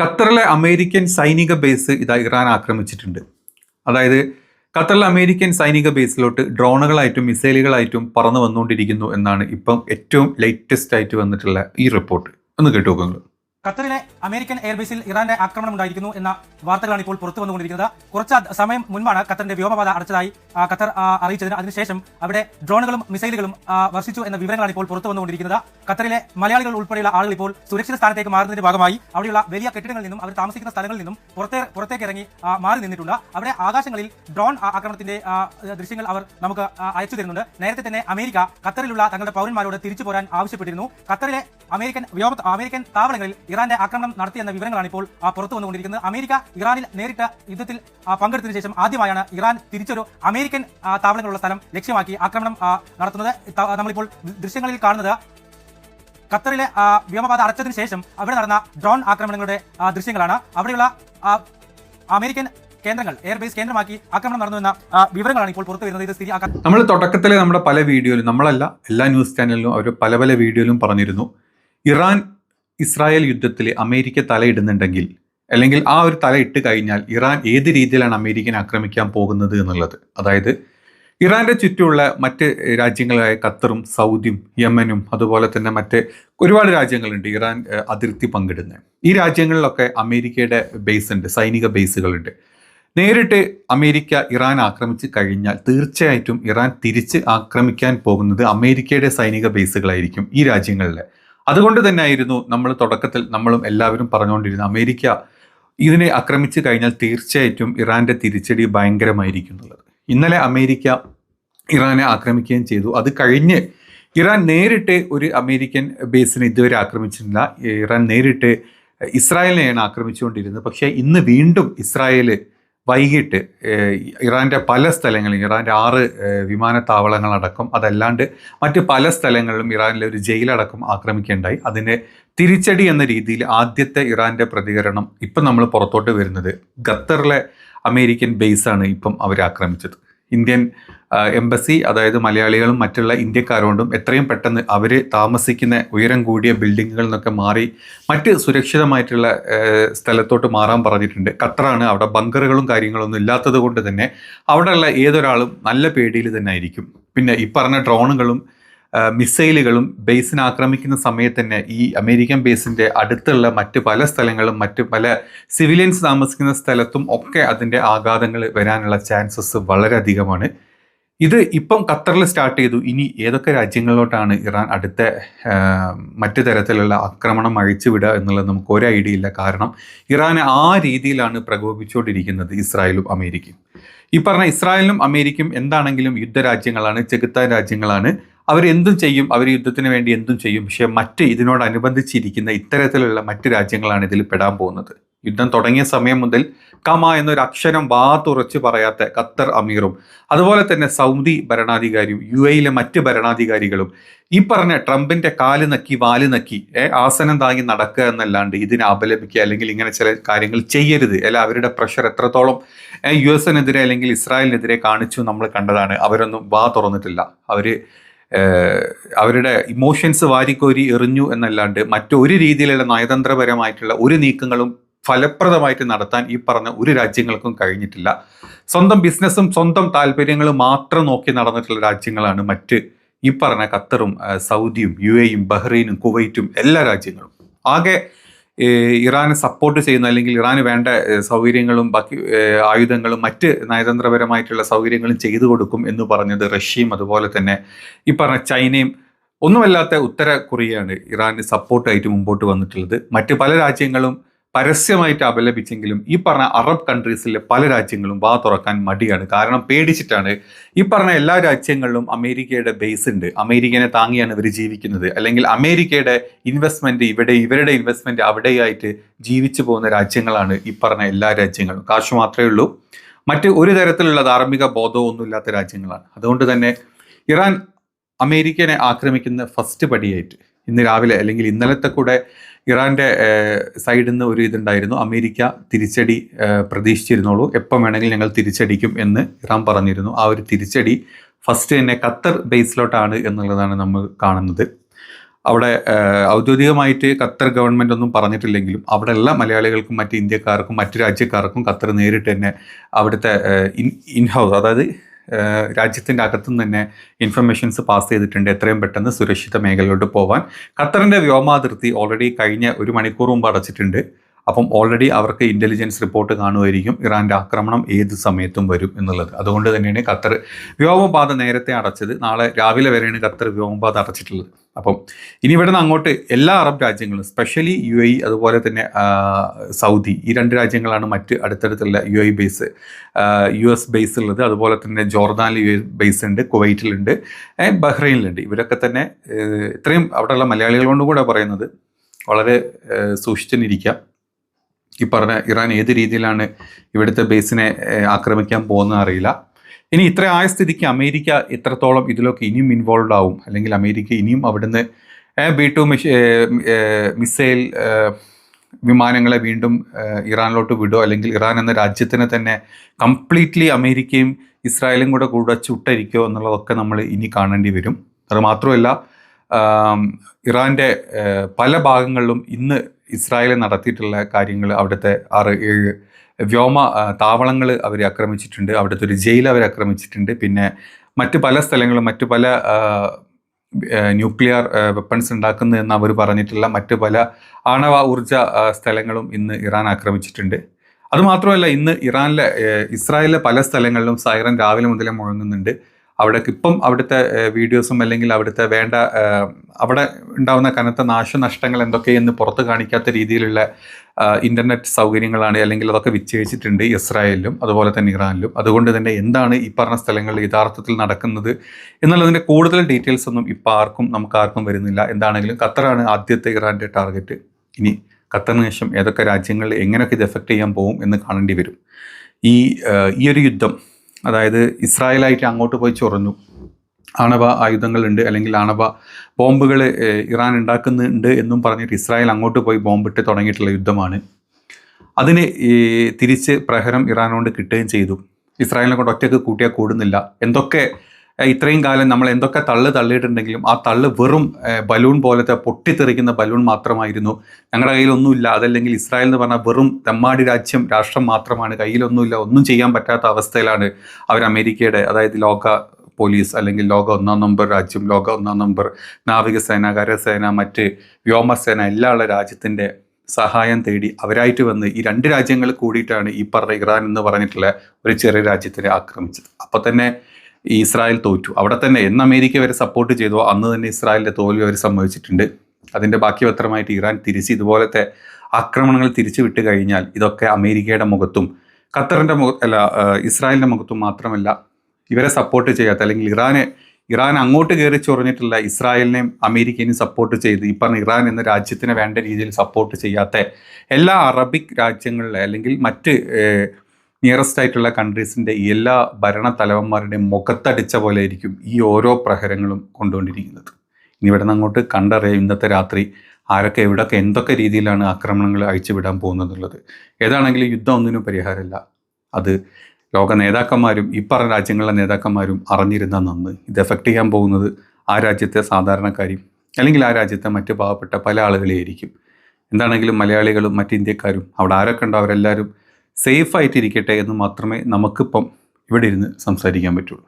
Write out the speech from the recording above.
ഖത്തറിലെ അമേരിക്കൻ സൈനിക ബേസ് ഇതാ ഇറാൻ ആക്രമിച്ചിട്ടുണ്ട്. അതായത് ഖത്തറിലെ അമേരിക്കൻ സൈനിക ബേസിലോട്ട് ഡ്രോണുകളായിട്ടും മിസൈലുകളായിട്ടും പറന്നു വന്നുകൊണ്ടിരിക്കുന്നു എന്നാണ് ഇപ്പം ഏറ്റവും ലേറ്റസ്റ്റ് ആയിട്ട് വന്നിട്ടുള്ള ഈ റിപ്പോർട്ട് ഒന്ന് കേട്ടു നോക്കുന്നത് ഖത്തറിലെ അമേരിക്കൻ എയർബേസിൽ ഇറാന്റെ ആക്രമണം ഉണ്ടായിരിക്കുന്നു എന്ന വാർത്തകളാണ് ഇപ്പോൾ പുറത്തു വന്നുകൊണ്ടിരിക്കുന്നത്. കുറച്ച് സമയം മുൻപാണ് ഖത്തറിന്റെ വ്യോമപാത അടച്ചതായി ഖത്തർ അറിയിച്ചതിന് അതിനുശേഷം അവിടെ ഡ്രോണുകളും മിസൈലുകളും വർഷിച്ചു എന്ന വിവരങ്ങളാണ് ഇപ്പോൾ പുറത്തു വന്നുകൊണ്ടിരിക്കുന്നത്. ഖത്തറിലെ മലയാളികൾ ഉൾപ്പെടെയുള്ള ആളുകൾ ഇപ്പോൾ സുരക്ഷിത സ്ഥാനത്തേക്ക് മാറുന്നതിന്റെ ഭാഗമായി അവിടെയുള്ള വലിയ കെട്ടിടങ്ങളിൽ നിന്നും അവർ താമസിക്കുന്ന സ്ഥലങ്ങളിൽ നിന്നും പുറത്തേ പുറത്തേക്ക് ഇറങ്ങി മാറി നിന്നിട്ടുണ്ട്. അവിടെ ആകാശങ്ങളിൽ ഡ്രോൺ ആക്രമണത്തിന്റെ ദൃശ്യങ്ങൾ അവർ നമുക്ക് അയച്ചു തരുന്നുണ്ട്. നേരത്തെ തന്നെ അമേരിക്ക ഖത്തറിലുള്ള തങ്ങളുടെ പൗരന്മാരോട് തിരിച്ചു പോരാൻ ആവശ്യപ്പെട്ടിരുന്നു. ഖത്തറിലെ അമേരിക്കൻ വ്യോമ അമേരിക്കൻ താവളങ്ങളിൽ ഇറാന്റെ ആക്രമണം നടത്തിയെന്ന വിവരങ്ങളാണ് ഇപ്പോൾ പുറത്തു വന്നുകൊണ്ടിരിക്കുന്നത്. അമേരിക്ക ഇറാനിൽ നേരിട്ട യുദ്ധത്തിൽ പങ്കെടുത്തതിനു ശേഷം ആദ്യമായാണ് ഇറാൻ തിരിച്ചൊരു അമേരിക്കൻ താവളങ്ങളുള്ള സ്ഥലം ലക്ഷ്യമാക്കി ആക്രമണം നടത്തുന്നത്. നമ്മളിപ്പോൾ ദൃശ്യങ്ങളിൽ കാണുന്നത് ഖത്തറിലെ വ്യോമപാത അടച്ചതിനു ശേഷം അവിടെ നടന്ന ഡ്രോൺ ആക്രമണങ്ങളുടെ ദൃശ്യങ്ങളാണ്. അവിടെയുള്ള അമേരിക്കൻ കേന്ദ്രങ്ങൾ എയർബേസ് കേന്ദ്രമാക്കി ആക്രമണം നടന്നുവെന്ന വിവരങ്ങളാണ് ഇപ്പോൾ പുറത്തു വരുന്നത്. ഇത് സ്ഥിതിയാക്കാൻ നമ്മൾ തുടക്കത്തിലെ നമ്മുടെ പല വീഡിയോയിലും നമ്മളല്ല എല്ലാ ന്യൂസ് ചാനലിലും അവർ പല പല വീഡിയോയിലും പറഞ്ഞിരുന്നു. ഇറാൻ ഇസ്രായേൽ യുദ്ധത്തിൽ അമേരിക്ക തലയിടുന്നുണ്ടെങ്കിൽ അല്ലെങ്കിൽ ആ ഒരു തല ഇട്ട് കഴിഞ്ഞാൽ ഇറാൻ ഏത് രീതിയിലാണ് അമേരിക്കനെ ആക്രമിക്കാൻ പോകുന്നത് എന്നുള്ളത്. അതായത് ഇറാന്റെ ചുറ്റുമുള്ള മറ്റ് രാജ്യങ്ങളായ ഖത്തറും സൗദിയും യമനും അതുപോലെ തന്നെ മറ്റ് ഒരുപാട് രാജ്യങ്ങളുണ്ട് ഇറാൻ അതിർത്തി പങ്കിടുന്ന. ഈ രാജ്യങ്ങളിലൊക്കെ അമേരിക്കയുടെ ബേസ് ഉണ്ട് സൈനിക ബേസുകളുണ്ട്. നേരിട്ട് അമേരിക്ക ഇറാൻ ആക്രമിച്ച് കഴിഞ്ഞാൽ തീർച്ചയായിട്ടും ഇറാൻ തിരിച്ച് ആക്രമിക്കാൻ പോകുന്നത് അമേരിക്കയുടെ സൈനിക ബേസുകളായിരിക്കും ഈ രാജ്യങ്ങളിലെ. അതുകൊണ്ട് തന്നെ ആയിരുന്നു നമ്മൾ തുടക്കത്തിൽ നമ്മളും എല്ലാവരും പറഞ്ഞുകൊണ്ടിരുന്നത് അമേരിക്ക ഇതിനെ ആക്രമിച്ചു കഴിഞ്ഞാൽ തീർച്ചയായിട്ടും ഇറാന്റെ തിരിച്ചടി ഭയങ്കരമായിരിക്കും എന്നുള്ളത് ഇന്നലെ അമേരിക്ക ഇറാനെ ആക്രമിക്കുകയും ചെയ്തു. അത് കഴിഞ്ഞ് ഇറാൻ നേരിട്ട് ഒരു അമേരിക്കൻ ബേസിനെ ഇതുവരെ ആക്രമിച്ചിട്ടില്ല. ഇറാൻ നേരിട്ട് ഇസ്രായേലിനെയാണ് ആക്രമിച്ചുകൊണ്ടിരുന്നത്. പക്ഷേ ഇന്ന് വീണ്ടും ഇസ്രായേൽ വൈകിട്ട് ഇറാന്റെ പല സ്ഥലങ്ങളിലും ഇറാന്റെ ആറ് വിമാനത്താവളങ്ങളടക്കം അതല്ലാണ്ട് മറ്റ് പല സ്ഥലങ്ങളിലും ഇറാനിലെ ഒരു ജയിലടക്കം ആക്രമിക്കേണ്ടായി അതിന്റെ തിരിച്ചടി എന്ന രീതിയിൽ ആദ്യത്തെ ഇറാന്റെ പ്രതികരണം ഇപ്പം നമ്മൾ പുറത്തോട്ട് വരുന്നത് ഖത്തറിലെ അമേരിക്കൻ ബേസാണ് ഇപ്പം അവർ ആക്രമിച്ചത്. ഇന്ത്യൻ എംബസി അതായത് മലയാളികളും മറ്റുള്ള ഇന്ത്യക്കാരോണ്ടും എത്രയും പെട്ടെന്ന് അവർ താമസിക്കുന്ന ഉയരം കൂടിയ ബിൽഡിങ്ങുകളിൽ നിന്നൊക്കെ മാറി മറ്റ് സുരക്ഷിതമായിട്ടുള്ള സ്ഥലത്തോട്ട് മാറാൻ പറഞ്ഞിട്ടുണ്ട്. ഖത്തറാണ് അവിടെ ബങ്കറുകളും കാര്യങ്ങളൊന്നും ഇല്ലാത്തത് കൊണ്ട് തന്നെ അവിടെയുള്ള ഏതൊരാളും നല്ല പേടിയിൽ തന്നെ ആയിരിക്കും. പിന്നെ ഈ പറഞ്ഞ ഡ്രോണുകളും മിസൈലുകളും ബേസിനെ ആക്രമിക്കുന്ന സമയത്ത് തന്നെ ഈ അമേരിക്കൻ ബേസിന്റെ അടുത്തുള്ള മറ്റ് പല സ്ഥലങ്ങളും മറ്റ് പല സിവിലിയൻസ് താമസിക്കുന്ന സ്ഥലത്തും ഒക്കെ അതിന്റെ ആഘാതങ്ങൾ വരാനുള്ള ചാൻസസ് വളരെ അധികമാണ് ഇത് ഇപ്പം ഖത്തറിൽ സ്റ്റാർട്ട് ചെയ്തു. ഇനി ഏതൊക്കെ രാജ്യങ്ങളിലോട്ടാണ് ഇറാൻ അടുത്ത മറ്റു തരത്തിലുള്ള ആക്രമണം അഴിച്ചുവിടുക എന്നുള്ളത് നമുക്ക് ഒരു ഐഡിയ ഇല്ല. കാരണം ഇറാൻ ആ രീതിയിലാണ് പ്രകോപിച്ചുകൊണ്ടിരിക്കുന്നത് ഇസ്രായേലും അമേരിക്കയും. ഈ പറഞ്ഞ ഇസ്രായേലും അമേരിക്കയും എന്താണെങ്കിലും യുദ്ധരാജ്യങ്ങളാണ് ചെകുത്താൻ രാജ്യങ്ങളാണ്. അവർ എന്തും ചെയ്യും അവർ യുദ്ധത്തിന് വേണ്ടി എന്തും ചെയ്യും. പക്ഷേ മറ്റ് ഇതിനോടനുബന്ധിച്ചിരിക്കുന്ന ഇത്തരത്തിലുള്ള മറ്റ് രാജ്യങ്ങളാണ് ഇതിൽ പെടാൻ പോകുന്നത്. യുദ്ധം തുടങ്ങിയ സമയം മുതൽ കമ എന്നൊരു അക്ഷരം വാ തുറച്ച് പറയാത്ത ഖത്തർ അമീറും അതുപോലെ തന്നെ സൗദി ഭരണാധികാരിയും യു എയിലെ മറ്റ് ഭരണാധികാരികളും ഈ പറഞ്ഞ ട്രംപിന്റെ കാൽ നക്കി വാൽ നക്കി ആസനം താങ്ങി നടക്കുക എന്നല്ലാണ്ട് ഇതിനെ അപലപിക്കുക അല്ലെങ്കിൽ ഇങ്ങനെ ചില കാര്യങ്ങൾ ചെയ്യരുത്. അല്ല അവരുടെ പ്രഷർ എത്രത്തോളം യു എസിനെതിരെ അല്ലെങ്കിൽ ഇസ്രായേലിനെതിരെ കാണിച്ചു നമ്മൾ കണ്ടതാണ്. അവരൊന്നും വാ തുറന്നിട്ടില്ല. ഏഹ്, അവരുടെ ഇമോഷൻസ് വാരിക്കോരി എറിഞ്ഞു എന്നല്ലാണ്ട് മറ്റൊരു രീതിയിലുള്ള നയതന്ത്രപരമായിട്ടുള്ള ഒരു നീക്കങ്ങളും ഫലപ്രദമായിട്ട് നടത്താൻ ഈ പറഞ്ഞ ഒരു രാജ്യങ്ങൾക്കും കഴിഞ്ഞിട്ടില്ല. സ്വന്തം ബിസിനസ്സും സ്വന്തം താല്പര്യങ്ങളും മാത്രം നോക്കി നടന്നിട്ടുള്ള രാജ്യങ്ങളാണ് മറ്റ് ഈ പറഞ്ഞ ഖത്തറും സൗദിയും യു എയും ബഹ്റൈനും കുവൈറ്റും എല്ലാ രാജ്യങ്ങളും. ആകെ ഇറാനെ സപ്പോർട്ട് ചെയ്യുന്ന അല്ലെങ്കിൽ ഇറാന് വേണ്ട സൗകര്യങ്ങളും ബാക്കി ആയുധങ്ങളും മറ്റ് നയതന്ത്രപരമായിട്ടുള്ള സൗകര്യങ്ങളും ചെയ്തു കൊടുക്കും എന്ന് പറഞ്ഞത് റഷ്യയും അതുപോലെ തന്നെ ഈ പറഞ്ഞ ചൈനയും. ഒന്നുമല്ലാത്ത ഉത്തര കൊറിയയാണ് ഇറാന് സപ്പോർട്ടായിട്ട് മുമ്പോട്ട് വന്നിട്ടുള്ളത്. മറ്റ് പല രാജ്യങ്ങളും പരസ്യമായിട്ട് അപലപിച്ചെങ്കിലും ഈ പറഞ്ഞ അറബ് കൺട്രീസിലെ പല രാജ്യങ്ങളും വാ തുറക്കാൻ മടിയാണ്. കാരണം പേടിച്ചിട്ടാണ്. ഈ പറഞ്ഞ എല്ലാ രാജ്യങ്ങളിലും അമേരിക്കയുടെ ബേസ് ഉണ്ട്. അമേരിക്കനെ താങ്ങിയാണ് ഇവർ ജീവിക്കുന്നത്. അല്ലെങ്കിൽ അമേരിക്കയുടെ ഇൻവെസ്റ്റ്മെന്റ് ഇവിടെ ഇവരുടെ ഇൻവെസ്റ്റ്മെന്റ് അവിടെയായിട്ട് ജീവിച്ചു പോകുന്ന രാജ്യങ്ങളാണ് ഈ പറഞ്ഞ എല്ലാ രാജ്യങ്ങളും. കാശ് മാത്രമേ ഉള്ളൂ. മറ്റ് ഒരു തരത്തിലുള്ള ധാർമ്മിക ബോധവും രാജ്യങ്ങളാണ്. അതുകൊണ്ട് തന്നെ ഇറാൻ അമേരിക്കനെ ആക്രമിക്കുന്ന ഫസ്റ്റ് പടിയായിട്ട് ഇന്ന് രാവിലെ അല്ലെങ്കിൽ ഇന്നലത്തെ കൂടെ ഇറാന്റെ സൈഡിൽ നിന്ന് ഒരു ഇതുണ്ടായിരുന്നു. അമേരിക്ക തിരിച്ചടി പ്രതീക്ഷിച്ചിരുന്നുള്ളൂ. പ്രതീക്ഷിച്ചിരുന്നോളൂ എപ്പം വേണമെങ്കിലും ഞങ്ങൾ തിരിച്ചടിക്കും എന്ന് ഇറാൻ പറഞ്ഞിരുന്നു. ആ ഒരു തിരിച്ചടി ഫസ്റ്റ് തന്നെ ഖത്തർ ബേസിലോട്ടാണ് എന്നുള്ളതാണ് നമ്മൾ കാണുന്നത്. അവിടെ ഔദ്യോഗികമായിട്ട് ഖത്തർ ഗവൺമെന്റ് ഒന്നും പറഞ്ഞിട്ടില്ലെങ്കിലും അവിടെയുള്ള മലയാളികൾക്കും മറ്റ് ഇന്ത്യക്കാർക്കും മറ്റ് രാജ്യക്കാർക്കും ഖത്തർ നേരിട്ട് തന്നെ അവിടുത്തെ ഇൻ ഇൻഹൗസ് അതായത് ഏഹ്, രാജ്യത്തിന്റെ അകത്തുനിന്ന് തന്നെ ഇൻഫർമേഷൻസ് പാസ് ചെയ്തിട്ടുണ്ട്. എത്രയും പെട്ടെന്ന് സുരക്ഷിത മേഖലയിലോട്ട് പോവാൻ. ഖത്തറിന്റെ വ്യോമാതിർത്തി ഓൾറെഡി കഴിഞ്ഞ ഒരു മണിക്കൂർ മുമ്പ് അടച്ചിട്ടുണ്ട്. അപ്പം ഓൾറെഡി അവർക്ക് ഇന്റലിജൻസ് റിപ്പോർട്ട് കാണുമായിരിക്കും. ഇറാന്റെ ആക്രമണം ഏത് സമയത്തും വരും എന്നുള്ളത്. അതുകൊണ്ട് തന്നെയാണ് ഖത്തർ വ്യോമപാത നേരത്തെ അടച്ചത്. നാളെ രാവിലെ വരെയാണ് ഖത്തർ വ്യോമപാത അടച്ചിട്ടുള്ളത്. അപ്പം ഇനി ഇവിടുന്ന് അങ്ങോട്ട് എല്ലാ അറബ് രാജ്യങ്ങളും സ്പെഷ്യലി യു എ അതുപോലെ തന്നെ സൗദി ഈ രണ്ട് രാജ്യങ്ങളാണ് മറ്റ് അടുത്തടുത്തുള്ള U A base U S base ഉള്ളത്. അതുപോലെ തന്നെ ജോർദാനിൽ യു എസ് ബേസ് ഉണ്ട് കുവൈറ്റിലുണ്ട് ബഹ്റൈനിലുണ്ട്. ഇവരൊക്കെ തന്നെ ഇത്രയും അവിടെയുള്ള മലയാളികളോടും കൂടെ പറയുന്നത് വളരെ സൂക്ഷിച്ചിരിക്കാം ഈ പറഞ്ഞ ഇറാൻ ഏത് രീതിയിലാണ് ഇവിടുത്തെ ബേസിനെ ആക്രമിക്കാൻ പോകുന്നത് അറിയില്ല. ഇനി ഇത്ര ആയ സ്ഥിതിക്ക് അമേരിക്ക എത്രത്തോളം ഇതിലൊക്കെ ഇനിയും ഇൻവോൾവ് ആവും? അല്ലെങ്കിൽ അമേരിക്ക ഇനിയും അവിടുന്ന് ബി ടു മിസൈൽ വിമാനങ്ങളെ വീണ്ടും ഇറാനിലോട്ട് വിടുമോ അല്ലെങ്കിൽ ഇറാൻ എന്ന രാജ്യത്തിനെ തന്നെ കംപ്ലീറ്റ്ലി അമേരിക്കയും ഇസ്രായേലും കൂടെ കൂടെ ചുട്ടരിക്കോ എന്നുള്ളതൊക്കെ നമ്മൾ ഇനി കാണേണ്ടി വരും. അത് മാത്രമല്ല ഇറാന്റെ പല ഭാഗങ്ങളിലും ഇന്ന് ഇസ്രായേൽ നടത്തിയിട്ടുള്ള കാര്യങ്ങൾ അവിടുത്തെ ആറ് ഏഴ് വ്യോമ താവളങ്ങൾ അവർ ആക്രമിച്ചിട്ടുണ്ട്. അവിടുത്തെ ഒരു ജയിൽ അവർ ആക്രമിച്ചിട്ടുണ്ട്. പിന്നെ മറ്റ് പല സ്ഥലങ്ങളും മറ്റു പല ന്യൂക്ലിയർ വെപ്പൺസ് ഉണ്ടാക്കുന്നു എന്ന് അവർ പറഞ്ഞിട്ടുള്ള മറ്റ് പല ആണവ ഊർജ സ്ഥലങ്ങളും ഇന്ന് ഇറാൻ ആക്രമിച്ചിട്ടുണ്ട്. അതുമാത്രമല്ല ഇന്ന് ഇറാനിലെ ഇസ്രായേലിലെ പല സ്ഥലങ്ങളിലും സൈറൻ രാവിലെ മുതലേ മുഴങ്ങുന്നുണ്ട്. അവിടെ ഇപ്പം അവിടുത്തെ വീഡിയോസും അല്ലെങ്കിൽ അവിടുത്തെ വേണ്ട അവിടെ ഉണ്ടാകുന്ന കനത്ത നാശനഷ്ടങ്ങൾ എന്തൊക്കെയെന്ന് പുറത്ത് കാണിക്കാത്ത രീതിയിലുള്ള ഇന്റർനെറ്റ് സൗകര്യങ്ങളാണ് അല്ലെങ്കിൽ അതൊക്കെ വിച്ഛേദിച്ചിട്ടുണ്ട് ഇസ്രായേലിലും അതുപോലെ തന്നെ ഇറാനിലും. അതുകൊണ്ട് തന്നെ എന്താണ് ഈ പറഞ്ഞ സ്ഥലങ്ങളിൽ യഥാർത്ഥത്തിൽ നടക്കുന്നത് എന്നുള്ളതിന്റെ കൂടുതൽ ഡീറ്റെയിൽസ് ഒന്നും ഇപ്പോൾ ആർക്കും നമുക്ക് ആർക്കും വരുന്നില്ല. എന്താണെങ്കിലും ഖത്തറാണ് ആദ്യത്തെ ഇറാന്റെ ടാർഗറ്റ് ഇനി ഖത്തറിന് ശേഷം ഏതൊക്കെ രാജ്യങ്ങളിൽ എങ്ങനെയൊക്കെ ഇത് എഫക്റ്റ് ചെയ്യാൻ പോകും എന്ന് കാണേണ്ടി വരും. ഈ ഈ ഒരു യുദ്ധം അതായത് ഇസ്രായേലായിട്ട് അങ്ങോട്ട് പോയി ചൊറഞ്ഞു. ആണവ ആയുധങ്ങളുണ്ട് അല്ലെങ്കിൽ ആണവ ബോംബുകൾ ഇറാൻ ഉണ്ടാക്കുന്നുണ്ട് എന്നും പറഞ്ഞിട്ട് ഇസ്രായേൽ അങ്ങോട്ട് പോയി ബോംബിട്ട് തുടങ്ങിയിട്ടുള്ള യുദ്ധമാണ്. അതിന് തിരിച്ച് പ്രഹരം ഇറാനോണ്ട് കിട്ടുകയും ചെയ്തു. ഇസ്രായേലിനെ കൊണ്ട് ഒറ്റയ്ക്ക് കൂട്ടിയാൽ കൂടുന്നില്ല. എന്തൊക്കെ ഇത്രയും കാലം നമ്മൾ എന്തൊക്കെ തള്ള് തള്ളിയിട്ടുണ്ടെങ്കിലും ആ തള്ള് വെറും ബലൂൺ പോലത്തെ പൊട്ടിത്തെറിക്കുന്ന ബലൂൺ മാത്രമായിരുന്നു. ഞങ്ങളുടെ കയ്യിലൊന്നുമില്ല. അതല്ലെങ്കിൽ ഇസ്രായേൽ എന്ന് പറഞ്ഞാൽ വെറും തെമ്മാടി രാജ്യം രാഷ്ട്രം മാത്രമാണ്. കയ്യിലൊന്നുമില്ല. ഒന്നും ചെയ്യാൻ പറ്റാത്ത അവസ്ഥയിലാണ് അവർ അമേരിക്കയുടെ അതായത് ലോക പോലീസ് അല്ലെങ്കിൽ ലോക ഒന്നാം നമ്പർ രാജ്യം ലോക ഒന്നാം നമ്പർ നാവികസേന കരസേന മറ്റ് വ്യോമസേന എല്ലാ ഉള്ള രാജ്യത്തിന്റെ സഹായം തേടി അവരായിട്ട് വന്ന് ഈ രണ്ട് രാജ്യങ്ങൾ കൂടിയിട്ടാണ് ഈ പറഞ്ഞ ഇറാൻ എന്ന് പറഞ്ഞിട്ടുള്ള ഒരു ചെറിയ രാജ്യത്തിനെ ആക്രമിച്ചത്. അപ്പോൾ തന്നെ ഇസ്രായേൽ തോറ്റു. അവിടെ തന്നെ എന്ന് അമേരിക്ക വരെ സപ്പോർട്ട് ചെയ്തോ അന്ന് തന്നെ ഇസ്രായേലിന്റെ തോൽവി അവർ സംഭവിച്ചിട്ടുണ്ട് അതിന്റെ ബാക്കി പത്രമായിട്ട് ഇറാൻ തിരിച്ച് ഇതുപോലത്തെ ആക്രമണങ്ങൾ തിരിച്ചു വിട്ട് കഴിഞ്ഞാൽ ഇതൊക്കെ അമേരിക്കയുടെ മുഖത്തും ഖത്തറിന്റെ മുഖ അല്ല ഇസ്രായേലിന്റെ മുഖത്തും മാത്രമല്ല ഇവരെ സപ്പോർട്ട് ചെയ്യാത്ത അല്ലെങ്കിൽ ഇറാനെ ഇറാൻ അങ്ങോട്ട് കയറി ചൊറിഞ്ഞിട്ടില്ല ഇസ്രായേലിനെയും അമേരിക്കനെയും സപ്പോർട്ട് ചെയ്ത് ഈ പറഞ്ഞ ഇറാൻ എന്ന രാജ്യത്തിന് വേണ്ട രീതിയിൽ സപ്പോർട്ട് ചെയ്യാത്ത എല്ലാ അറബിക് രാജ്യങ്ങളിലെ അല്ലെങ്കിൽ മറ്റ് നിയറസ്റ്റ് ആയിട്ടുള്ള കൺട്രീസിന്റെ എല്ലാ ഭരണ തലവന്മാരുടെയും മുഖത്തടിച്ച പോലെ ആയിരിക്കും ഈ ഓരോ പ്രഹരങ്ങളും കൊണ്ടുകൊണ്ടിരിക്കുന്നത് ഇനി ഇവിടെ നിന്ന് അങ്ങോട്ട് കണ്ടറിയാം ഇന്നത്തെ രാത്രി ആരൊക്കെ എവിടെയൊക്കെ എന്തൊക്കെ രീതിയിലാണ് ആക്രമണങ്ങൾ അയച്ചുവിടാൻ പോകുന്നതെന്നുള്ളത് ഏതാണെങ്കിലും യുദ്ധം ഒന്നിനും പരിഹാരമല്ല. അത് ലോക നേതാക്കന്മാരും ഈ പറഞ്ഞ രാജ്യങ്ങളിലെ നേതാക്കന്മാരും അറിഞ്ഞിരുന്ന നന്ന്. ഇത് എഫക്റ്റ് ചെയ്യാൻ പോകുന്നത് ആ രാജ്യത്തെ സാധാരണക്കാരും അല്ലെങ്കിൽ ആ രാജ്യത്തെ മറ്റ് പാവപ്പെട്ട പല ആളുകളെയായിരിക്കും. എന്താണെങ്കിലും മലയാളികളും മറ്റ് ഇന്ത്യക്കാരും അവിടെ ആരൊക്കെ ഉണ്ടോ അവരെല്ലാവരും സേഫ് ആയിട്ടിരിക്കട്ടെ എന്ന് മാത്രമേ നമുക്കിപ്പം ഇവിടെ ഇരുന്ന് സംസാരിക്കാൻ പറ്റുള്ളൂ.